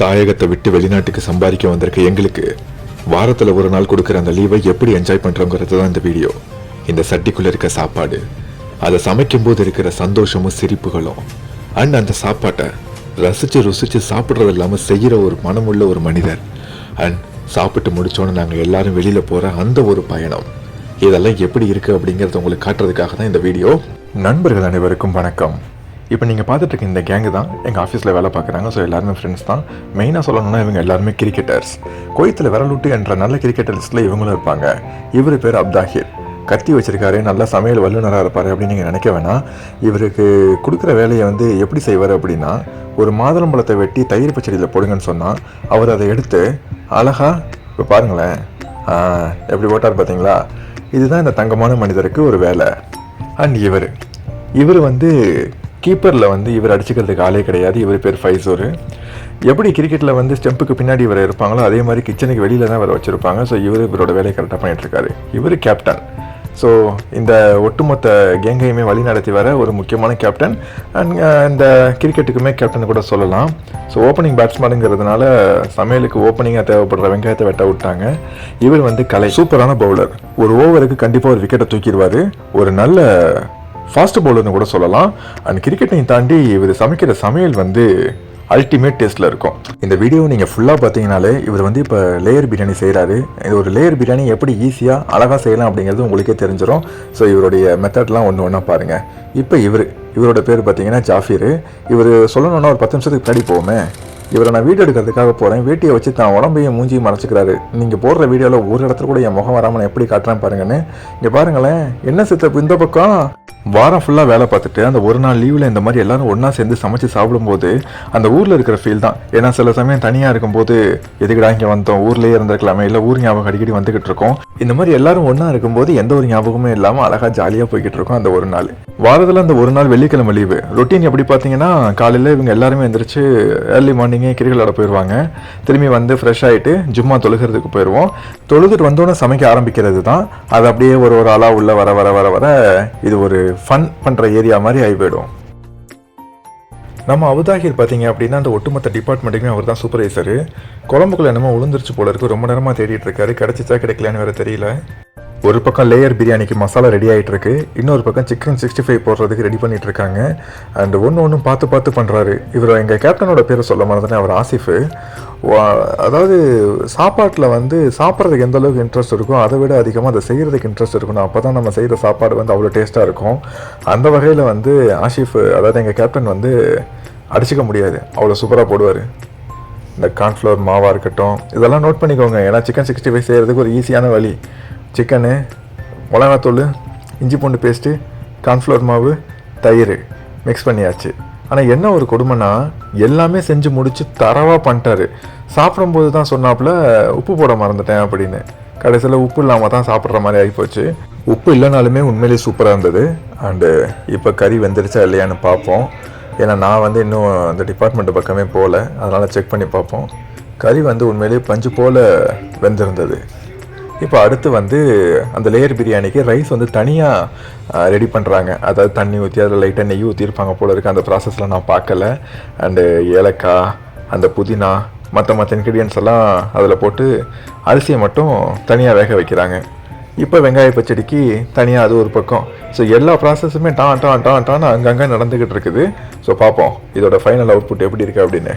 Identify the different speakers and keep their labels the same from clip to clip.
Speaker 1: தாயகத்தை விட்டு வெளிநாட்டுக்கு சம்பாதிக்க வந்திருக்க எங்களுக்கு வாரத்தில் ஒரு நாள் கொடுக்குற அந்த லீவை எப்படி என்ஜாய் பண்ணுறோங்கிறது தான் இந்த வீடியோ இந்த சட்டிக்குள்ளே இருக்க சாப்பாடு அதை சமைக்கும்போது இருக்கிற சந்தோஷமும் சிரிப்புகளும் அண்ட் அந்த சாப்பாட்டை ரசித்து ருசித்து சாப்பிட்றது இல்லாமல் செய்கிற ஒரு மனமுள்ள ஒரு மனிதர். அண்ட் சாப்பிட்டு முடித்தோன்னு நாங்கள் எல்லாரும் வெளியில் போகிற அந்த ஒரு பயணம். இதெல்லாம் எப்படி இருக்குது அப்படிங்கிறத உங்களுக்கு காட்டுறதுக்காக தான் இந்த வீடியோ நண்பர்கள் அனைவருக்கும் வணக்கம். இப்போ நீங்கள் பார்த்துட்டு இருக்க இந்த கேங்கு தான் எங்கள் ஆஃபீஸில் வேலை பார்க்குறாங்க. ஸோ எல்லாருமே ஃப்ரெண்ட்ஸ் தான். மெயினாக சொல்லணும்னா இவங்க எல்லாருமே கிரிக்கெட்டர்ஸ் கோயத்தில் விரலுட்டு என்ற நல்ல கிரிக்கெட்டர் லிஸ்ட்டில் இவங்களும் இருப்பாங்க. இவர் பேர் அப்தாஹிர் கத்தி வச்சிருக்காரு நல்ல சமையல் வல்லுநராக இருப்பார் அப்படின்னு நீங்கள் நினைக்க வேணாம். இவருக்கு கொடுக்குற வேலையை வந்து எப்படி செய்வார் அப்படின்னா ஒரு மாதுளம்பழத்தை வெட்டி தயிர் பச்சடியில் போடுங்கன்னு சொன்னால் அவர் அதை எடுத்து அழகாக இப்போ பாருங்களேன் எப்படி போட்டார் பார்த்தீங்களா இதுதான் இந்த தங்கமான மனிதருக்கு ஒரு வேலை. அண்ட் இவர். இவர் வந்து கீப்பரில் வந்து இவர் அடிச்சுக்கிறதுக்கு ஆளே கிடையாது. இவர் பேர் ஃபைசோரு. எப்படி கிரிக்கெட்டில் வந்து ஸ்டெம்புக்கு பின்னாடி இவர் இருப்பாங்களோ அதே மாதிரி கிச்சனுக்கு வெளியில தான் இவர் வச்சுருப்பாங்க. ஸோ இவர் இவரோட வேலையை கரெக்டாக பண்ணிட்டு இவர் கேப்டன் ஸோ இந்த ஒட்டுமொத்த கேங்கையுமே வழி நடத்தி வர ஒரு முக்கியமான கேப்டன் அண்ட் uh, இந்த கிரிக்கெட்டுக்குமே கேப்டன் கூட சொல்லலாம். ஸோ ஓப்பனிங் பேட்ஸ்மேனுங்கிறதுனால சமையலுக்கு ஓப்பனிங்காக தேவைப்படுற வெங்காயத்தை வெட்ட விட்டாங்க. இவர் வந்து கலை. சூப்பரான பவுலர் ஒரு ஓவருக்கு கண்டிப்பாக ஒரு விக்கெட்டை தூக்கிடுவார். ஒரு நல்ல ஃபாஸ்ட் பவுலர்னு கூட சொல்லலாம். அண்ட் கிரிக்கெட்டையும் தாண்டி இவர் சமைக்கிற சமையல் வந்து அல்டிமேட் டேஸ்ட்டில் இருக்கும். இந்த வீடியோ நீங்கள் ஃபுல்லாக பார்த்தீங்கனாலே இவர் வந்து இப்போ லேயர் பிரியாணி செய்கிறாரு இது ஒரு லேயர் பிரியாணி எப்படி ஈஸியாக அழகாக செய்யலாம் அப்படிங்கிறது உங்களுக்கே தெரிஞ்சிடும் ஸோ இவருடைய மெத்தட்லாம் ஒன்று ஒன்றா பாருங்கள் இப்போ இவர் இவரோட பேர் பார்த்தீங்கன்னா ஜாஃபீர். இவர் சொல்லணுன்னா ஒரு பத்து நிமிஷத்துக்கு முன்னாடி போவோமே. இவரை நான் வீடியோ எடுக்கிறதுக்காக போகிறேன் வேட்டியை வச்சு தான் உடம்பையும் மூஞ்சியும் மறைச்சிக்கிறாரு. நீங்கள் போடுற வீடியோவில் ஒரு இடத்துல கூட என் முகம் வராமல் எப்படி காட்டுறேன் பாருங்கன்னு. இங்கே பாருங்களேன். என்ன சித்த இந்த பக்கம்? வாரம் ஃபுல்லாக வேலை பார்த்துட்டு அந்த ஒரு நாள் லீவில் இந்த மாதிரி எல்லாரும் ஒன்றா சேர்ந்து சமைச்சு சாப்பிடும்போது அந்த ஊரில் இருக்கிற ஃபீல் தான். ஏன்னா சில சமயம் தனியாக இருக்கும்போது எதுக்குடா இங்கே வந்தோம்? ஊர்லேயே இருந்திருக்கலாமே. இல்லை ஊர் ஞாபகம் அடிக்கடி வந்துகிட்டு இருக்கோம். இந்த மாதிரி எல்லாரும் ஒன்றா இருக்கும்போது எந்த ஒரு ஞாபகமே இல்லாமல் அழகாக ஜாலியாக போய்கிட்டு இருக்கோம் அந்த ஒரு நாள். வாரத்தில் அந்த ஒரு நாள் வெள்ளிக்கிழமை லீவு ரொட்டீன் எப்படி பார்த்தீங்கன்னா காலையில் இவங்க எல்லாருமே எந்திரிச்சு ஏர்லி மார்னிங் குழந்தைங்க கிரிக்கெட் விளாட போயிடுவாங்க திரும்பி வந்து ஃப்ரெஷ் ஆகிட்டு ஜும்மா தொழுகிறதுக்கு போயிடுவோம் தொழுதுட்டு வந்தோன்னே சமைக்க ஆரம்பிக்கிறது தான். அது அப்படியே ஒரு ஒரு ஆளாக உள்ளே வர வர வர வர இது ஒரு ஃபன் பண்ணுற ஏரியா மாதிரி ஆகி போயிடும். நம்ம அவுதாகிர் பார்த்தீங்க அப்படின்னா அந்த ஒட்டுமொத்த டிபார்ட்மெண்ட்டுக்குமே அவர் தான் சூப்பர்வைசரு குழம்புக்குள்ள என்னமோ உளுந்துருச்சு போல இருக்கு. ரொம்ப நேரமாக தேடிட்டு இருக்காரு. கிடைச்சிச்சா கிடைக்கலன்னு வேற தெரியல. ஒரு பக்கம் லேயர் பிரியாணிக்கு மசாலா ரெடி ஆகிட்டு இருக்கு இன்னொரு பக்கம் சிக்கன் சிக்ஸ்டி ஃபைவ் போடுறதுக்கு ரெடி பண்ணிட்டு இருக்காங்க அண்ட் ஒன்று ஒன்றும் பார்த்து பார்த்து பண்ணுறாரு இவர் எங்கள் கேப்டனோட பேரை சொல்ல மறந்துட்டேன் அவர் ஆசிஃபு. வா- அதாவது சாப்பாட்டில் வந்து சாப்பிட்றதுக்கு எந்த அளவுக்கு இன்ட்ரெஸ்ட் இருக்கோ அதை விட அதிகமாக அதை செய்கிறதுக்கு இன்ட்ரெஸ்ட் இருக்கணும். அப்போ தான் நம்ம செய்கிற சாப்பாடு வந்து அவ்வளோ டேஸ்ட்டாக இருக்கும். அந்த வகையில் வந்து ஆஷிஃப் அதாவது எங்கள் கேப்டன் வந்து அடிச்சுக்க முடியாது. அவ்வளோ சூப்பராக போடுவார். இந்த கார்ன்ஃப்ளவர் மாவாக இருக்கட்டும் இதெல்லாம் நோட் பண்ணிக்கோங்க. ஏன்னா சிக்கன் சிக்ஸ்டி ஃபைவ் செய்கிறதுக்கு ஒரு ஈஸியான வழி. சிக்கனு மிளகாத்தூள் இஞ்சி பூண்டு பேஸ்ட்டு கார்ன்ஃப்ளவர் மாவு தயிர் மிக்ஸ் பண்ணியாச்சு. ஆனால் என்ன ஒரு கொடுமைனா எல்லாமே செஞ்சு முடித்து தரவாக பண்ணிட்டாரு. சாப்பிடும்போது தான் சொன்னாப்புல உப்பு போட மறந்துட்டேன் அப்படின்னு. கடைசியில் உப்பு இல்லாமல் தான் சாப்பிட்ற மாதிரி ஆகிப்போச்சு. உப்பு இல்லைனாலுமே உண்மையிலேயே சூப்பராக இருந்தது. அண்டு இப்போ கறி வெந்துருச்சா இல்லையான்னு பார்ப்போம். ஏன்னா நான் வந்து இன்னும் அந்த டிபார்ட்மெண்ட் பக்கமே போகல. அதனால் செக் பண்ணி பார்ப்போம். கறி வந்து உண்மையிலேயே பஞ்சு போல் வெந்திருந்தது. இப்போ அடுத்து வந்து அந்த லேயர் பிரியாணிக்கு ரைஸ் வந்து தனியாக ரெடி பண்ணுறாங்க அதாவது தண்ணி ஊற்றி அதில் லைட்டாக நெய் ஊற்றிருப்பாங்க போல இருக்குது அந்த ப்ராசஸ்லாம் நான் பார்க்கல. அண்டு ஏலக்காய் அந்த புதினா மற்ற மற்ற இன்க்ரீடியன்ஸ் எல்லாம் அதில் போட்டு அரிசியை மட்டும் தனியாக வேக வைக்கிறாங்க. இப்போ வெங்காய பச்சடிக்கு தனியாக அது ஒரு பக்கம். ஸோ எல்லா ப்ராசஸுமே டான் டான் டான் டான் அங்கங்கே நடந்துக்கிட்டு இருக்குது. ஸோ பார்ப்போம். இதோட ஃபைனல் அவுட்புட் எப்படி இருக்குது அப்படின்னு.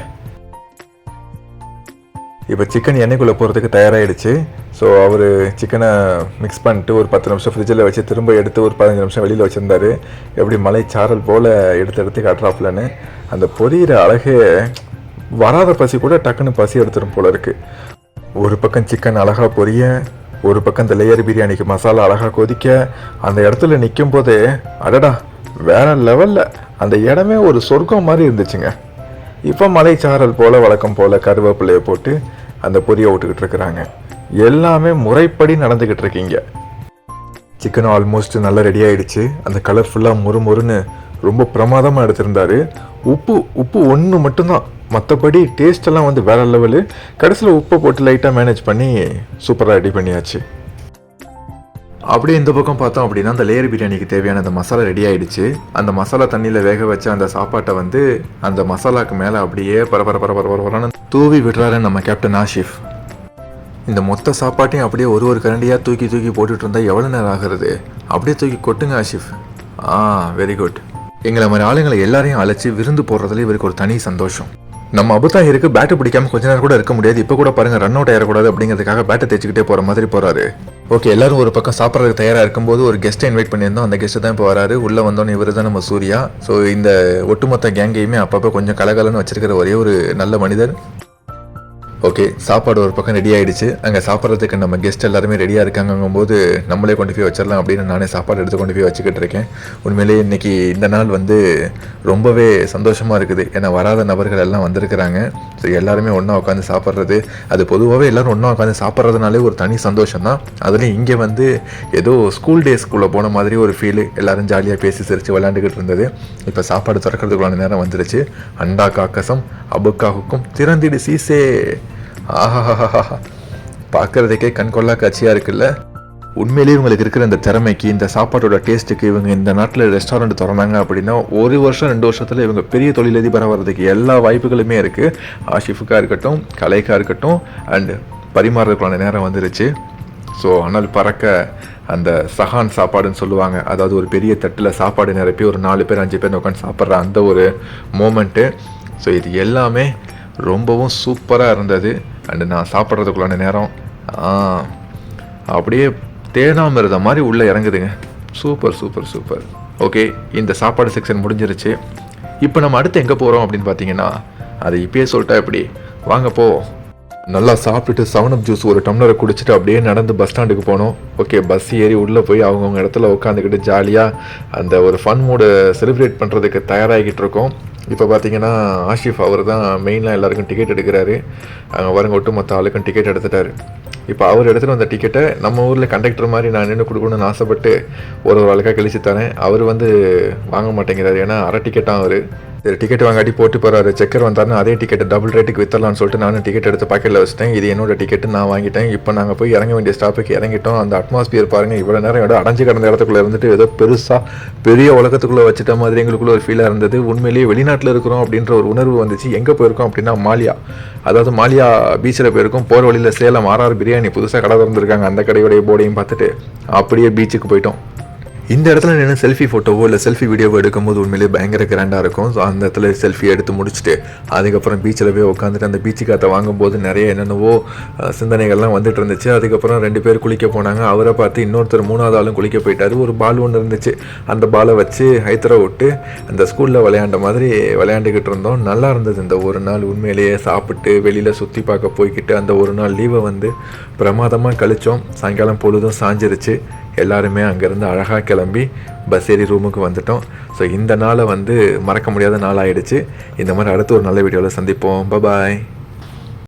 Speaker 1: இப்போ சிக்கன் எண்ணெய்க்குள்ளே போகிறதுக்கு தயாராகிடுச்சு ஸோ அவர் சிக்கனை மிக்ஸ் பண்ணிட்டு ஒரு பத்து நிமிஷம் ஃப்ரிட்ஜில் வச்சு திரும்ப எடுத்து ஒரு பதினஞ்சு நிமிஷம் வெளியில் வச்சுருந்தாரு. எப்படி மலை சாரல் போல் எடுத்து எடுத்து காட்டுறாப்புலன்னு. அந்த பொரியிற அழகே வராத பசி கூட டக்குன்னு பசி எடுத்துடும் போல இருக்குது ஒரு பக்கம் சிக்கன் அழகாக பொரிய ஒரு பக்கம் இந்த லேயர் பிரியாணிக்கு மசாலா அழகாக கொதிக்க அந்த இடத்துல நிற்கும் போதே அடடா வேற லெவலில் அந்த இடமே ஒரு சொர்க்கம் மாதிரி இருந்துச்சுங்க. இப்போ மலைச்சாரல் போல் வழக்கம் போல் கருவேப்பிலையை போட்டு அந்த பொரியை விட்டுக்கிட்டு இருக்கிறாங்க. எல்லாமே முறைப்படி நடந்துக்கிட்டு இருக்கீங்க. சிக்கனும் ஆல்மோஸ்ட் நல்லா ரெடி ஆயிடுச்சு. அந்த கலர் ஃபுல்லாக முறுமுறுன்னு ரொம்ப பிரமாதமாக எடுத்திருந்தாரு. உப்பு உப்பு ஒன்று மட்டும்தான். மற்றபடி டேஸ்ட் எல்லாம் வந்து வேற லெவலு கடைசியில் உப்பை போட்டு லைட்டாக மேனேஜ் பண்ணி சூப்பராக ரெடி பண்ணியாச்சு. அப்படியே இந்த பக்கம் பார்த்தோம் அப்படின்னா அந்த லேயர் பிரியாணிக்கு தேவையான அந்த மசாலா ரெடி ஆயிடுச்சு. அந்த மசாலா தண்ணியில் வேக வச்ச அந்த சாப்பாட்டை வந்து அந்த மசாலாக்கு மேலே அப்படியே பரபர பரபர பரபரன்னு தூவி விடுறாரு நம்ம கேப்டன் ஆஷிஃப். இந்த மொத்த சாப்பாட்டையும் அப்படியே ஒரு ஒரு கரண்டியாக தூக்கி தூக்கி போட்டுட்டு இருந்தால் எவ்வளோ நேரம் ஆகுறது? அப்படியே தூக்கி கொட்டுங்க ஆஷிஃப். ஆ வெரி குட் எங்களை மாதிரி ஆளுங்களை எல்லாரையும் அழைச்சி விருந்து போடுறதுல இவருக்கு ஒரு தனி சந்தோஷம். நம்ம அபுதாஹிருக்கு இருக்கு பேட்டை பிடிக்காம கொஞ்ச நேரம் கூட இருக்க முடியாது. இப்போ கூட பாருங்க ரன் அவுட் ஆயிடக்கூடாது அப்படிங்கிறதுக்காக பேட்டை தேய்ச்சிக்கிட்டே போற மாதிரி போறாரு. ஓகே எல்லாரும் ஒரு பக்கம் சாப்பிட்றதுக்கு தயாராக இருக்கும்போது ஒரு கெஸ்ட்டை இன்வைட் பண்ணியிருந்தோம். அந்த கெஸ்ட்டு தான் இப்போ வராரு. உள்ளே வந்தோன்னே இவர் தான் நம்ம சூர்யா. ஸோ இந்த ஒட்டுமொத்த கேங்கையுமே அப்பப்போ கொஞ்சம் கலகலன்னு வச்சிருக்கிற ஒரே ஒரு நல்ல மனிதர். ஓகே சாப்பாடு ஒரு பக்கம் ரெடி ஆகிடுச்சு அங்கே சாப்பிட்றதுக்கு நம்ம கெஸ்ட் எல்லாருமே ரெடியாக இருக்காங்கும்போது நம்மளே கொண்டு போய் வச்சிடலாம் அப்படின்னு நானே சாப்பாடு எடுத்து கொண்டு போய் வச்சுக்கிட்டு இருக்கேன். உண்மையிலேயே இன்னைக்கு இந்த நாள் வந்து ரொம்பவே சந்தோஷமாக இருக்குது. ஏன்னா வராத நபர்கள் எல்லாம் வந்திருக்கிறாங்க. ஸோ எல்லாருமே ஒன்றா உட்காந்து சாப்பிட்றது. அது பொதுவாகவே எல்லாரும் ஒன்றா உட்காந்து சாப்பிட்றதுனாலே ஒரு தனி சந்தோஷம் தான். அதுலேயும் இங்கே வந்து ஏதோ ஸ்கூல் டேஸ்க்குள்ளே போன மாதிரி ஒரு ஃபீலு எல்லோரும் ஜாலியாக பேசி சிரித்து விளையாண்டுக்கிட்டு இருந்தது. இப்போ சாப்பாடு திறக்கிறதுக்குள்ளான நேரம் வந்துருச்சு. அண்டா காக்கசம் அபுக்காவுக்கும் திறந்திடு சீசே. ஆஹாஹாஹா பார்க்கறதுக்கே கண்கொள்ளா காட்சியாக இருக்குல்ல? உண்மையிலேயே இவங்களுக்கு இருக்கிற இந்த திறமைக்கு இந்த சாப்பாட்டோட டேஸ்ட்டுக்கு இவங்க இந்த நாட்டில் ரெஸ்டாரண்ட் திறந்தாங்க அப்படின்னா ஒரு வருஷம் ரெண்டு வருஷத்தில் இவங்க பெரிய தொழிலதிபராக வர்றதுக்கு எல்லா வாய்ப்புகளுமே இருக்குது ஆஷிஃபுக்காக இருக்கட்டும் கலைக்காக இருக்கட்டும் அண்டு பரிமாறுறதுக்கான நேரம் வந்துருச்சு. ஸோ ஆனால் பறக்க அந்த சஹான் சாப்பாடுன்னு சொல்லுவாங்க. அதாவது ஒரு பெரிய தட்டில் சாப்பாடு நிரப்பி ஒரு நாலு பேர் அஞ்சு பேர் உட்காந்து சாப்பிட்ற அந்த ஒரு மூமெண்ட்டு ஸோ இது எல்லாமே ரொம்பவும் சூப்பராக இருந்தது. அண்டு நான் சாப்பிட்றதுக்குள்ளான நேரம் அப்படியே அப்படியே இருந்த மாதிரி உள்ளே இறங்குதுங்க. Super super super. ஓகே இந்த சாப்பாடு செக்ஷன் முடிஞ்சிருச்சு. இப்போ நம்ம அடுத்து எங்கே போகிறோம் அப்படின்னு பார்த்தீங்கன்னா அதை இப்பயே சொல்லிட்டா எப்படி? வாங்க போ. நல்லா சாப்பிட்டுட்டு செவன் ஜூஸ் ஒரு டம்ளரை குடிச்சிட்டு அப்படியே நடந்து பஸ் ஸ்டாண்டுக்கு போனோம் ஓகே பஸ் ஏறி உள்ளே போய் அவங்கவுங்க இடத்துல உட்காந்துக்கிட்டு ஜாலியாக அந்த ஒரு ஃபன் மூடை செலிப்ரேட் பண்ணுறதுக்கு தயாராகிட்டு இருக்கோம். இப்போ பார்த்தீங்கன்னா ஆஷிஃப் அவர் தான் மெயினாக எல்லாருக்கும் டிக்கெட் எடுக்கிறாரு. அங்கே வரங்க ஒட்டு மற்ற ஆளுக்கும் டிக்கெட் எடுத்துட்டாரு. இப்போ அவர் எடுத்துகிட்டு வந்த டிக்கெட்டை நம்ம ஊரில் கண்டக்டர் மாதிரி நான் நின்று கொடுக்கணும்னு ஆசைப்பட்டு ஒரு ஒரு ஆளுக்காக கழிச்சு தரேன். அவர் வந்து வாங்க மாட்டேங்கிறாரு. ஏன்னா அரை டிக்கெட்டாக அவர். சரி டிக்கெட் வாங்காட்டி போட்டு போகிறாரு செக்கர் வந்தாருன்னு அதே டிக்கெட் டபுள் ரேட்டுக்கு வித்தரலாம்னு சொல்லிட்டு நானும் டிக்கெட் எடுத்து பாக்கெட்டில் வச்சிட்டேன். இது என்னோட டிக்கெட் நான் வாங்கிட்டேன். இப்போ நாங்கள் போய் இறங்க வேண்டிய ஸ்டாப்புக்கு இறங்கிட்டோம். அந்த அட்மாஸ்பியர் பாருங்க இவ்வளோ நேரம் இடம் அடைஞ்சு கிடந்த இடத்துக்குள்ள இருந்துட்டு ஏதோ பெருசாக பெரிய உலகத்துக்குள்ளே வச்சுட்ட மாதிரி எங்களுக்குள்ள ஒரு ஃபீலாக இருந்தது. உண்மையிலேயே வெளிநாட்டில் இருக்கிறோம் அப்படின்ற ஒரு உணர்வு வந்துச்சு. எங்கே போயிருக்கோம் அப்படின்னா மாலியா. அதாவது மாலியா பீச்சில் போயிருக்கோம். போகிற வழியில் சேலம் ஆர்ஆர் பிரியாணி புதுசாக கடை திறந்துருக்காங்க. அந்த கடையுடைய போர்டையும் பார்த்துட்டு அப்படியே பீச்சுக்கு போயிட்டோம். இந்த இடத்துல நின்று செல்ஃபி ஃபோட்டோவோ இல்லை செல்ஃபி வீடியோவோ எடுக்கும்போது உண்மையிலேயே பயங்கர கிராண்டாக இருக்கும். ஸோ அந்த இடத்துல செல்ஃபி எடுத்து முடிச்சுட்டு அதுக்கப்புறம் பீச்சில் போய் உட்காந்துட்டு அந்த பீச்சு காற்றை வாங்கும்போது நிறைய என்னென்னவோ சிந்தனைகள்லாம் வந்துட்டு இருந்துச்சு. அதுக்கப்புறம் ரெண்டு பேர் குளிக்க போனாங்க. அவரை பார்த்து இன்னொருத்தர் மூணாவது ஆளும் குளிக்க போயிட்டாரு. ஒரு பால் ஒன்று இருந்துச்சு. அந்த பாலை வச்சு ஹைத்தரை விட்டு அந்த ஸ்கூலில் விளையாண்ட மாதிரி விளையாண்டுக்கிட்டு இருந்தோம். நல்லா இருந்தது இந்த ஒரு நாள். உண்மையிலேயே சாப்பிட்டு வெளியில் சுற்றி பார்க்க போய்க்கிட்டு அந்த ஒரு நாள் லீவை வந்து பிரமாதமாக கழிச்சோம். சாயங்காலம் பொழுதும் சாஞ்சிருச்சு. எல்லாருமே அங்கேருந்து அழகாக கிளம்பி பஸ் ஏறி ரூமுக்கு வந்துட்டோம். ஸோ இந்த நாளை வந்து மறக்க முடியாத நாள் ஆகிடுச்சு இந்த மாதிரி அடுத்து ஒரு நல்ல வீடியோவில் சந்திப்போம். பபாய்